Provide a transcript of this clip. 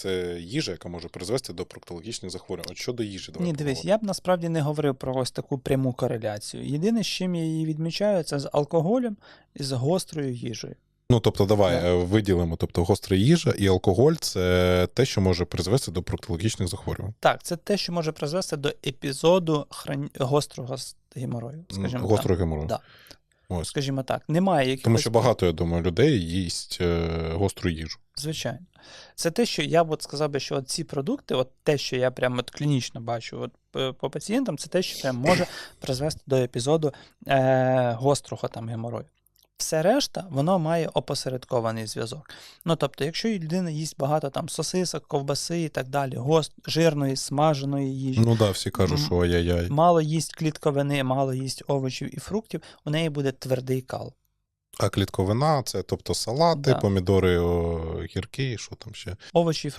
це їжа, яка може призвести до проктологічних захворювань. От щодо їжі, давай Ні, дивись, поговоримо. я б насправді не говорив про ось таку пряму кореляцію. Єдине, з чим я її відмічаю, це з алкоголем і з гострою їжею. Ну, тобто, давай Так. е, виділимо, тобто гостра їжа і алкоголь це те, що може призвести до проктологічних захворювань. Так, це те, що може призвести до епізоду хрон... гострого геморою. Скажімо Гострого геморою. Да. Ось. Скажімо так, немає якихось... Тому що багато, я думаю, людей їсть е, гостру їжу. Звичайно. Це те, що я б от сказав би, що от ці продукти, от те, що я прямо от клінічно бачу от, е, по пацієнтам, це те, що прям може призвести до епізоду е, гострого там геморою. Все решта, воно має опосередкований зв'язок. Ну тобто, якщо людина їсть багато там сосисок, ковбаси і так далі, гост, жирної, смаженої їжі, Ну да, всі кажуть, що ай-яй-яй. мало їсть клітковини, мало їсть овочів і фруктів, у неї буде твердий кал. А клітковина це тобто салати, Да. помідори, о, гірки, що там ще. Овочі і фрукти.